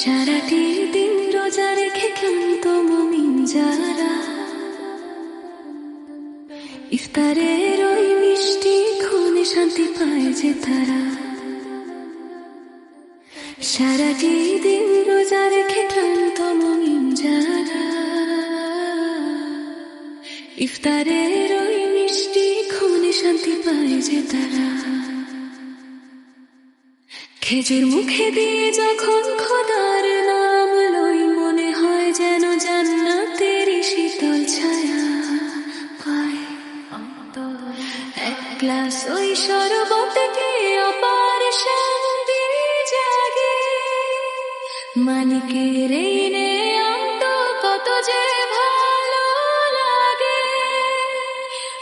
সারাটি দিন রোজা রেখে ক্লান্ত মমিন যারা, ইফতারের ওই মিষ্টি ক্ষণে শান্তি পায় যে তারা। সারাটি দিন রোজা রেখে ক্লান্ত মমিন যারা, ইফতারের ওই মিষ্টি ক্ষণে শান্তি পায় যে তারা। খেজুর মুখে দিয়ে যখন খোদার নাম লই, মনে হয় যেন জান্নাতেরই শীতল ছায়া পায়। এক গ্লাস ওই শরবতকে অপার শান্তি জাগে। মালিকের এই নেয়ামত কত যে ভালো লাগে।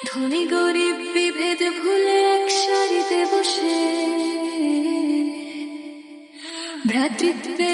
ধনী গরিব বিভেদ ভুলে भ्रातृत्वे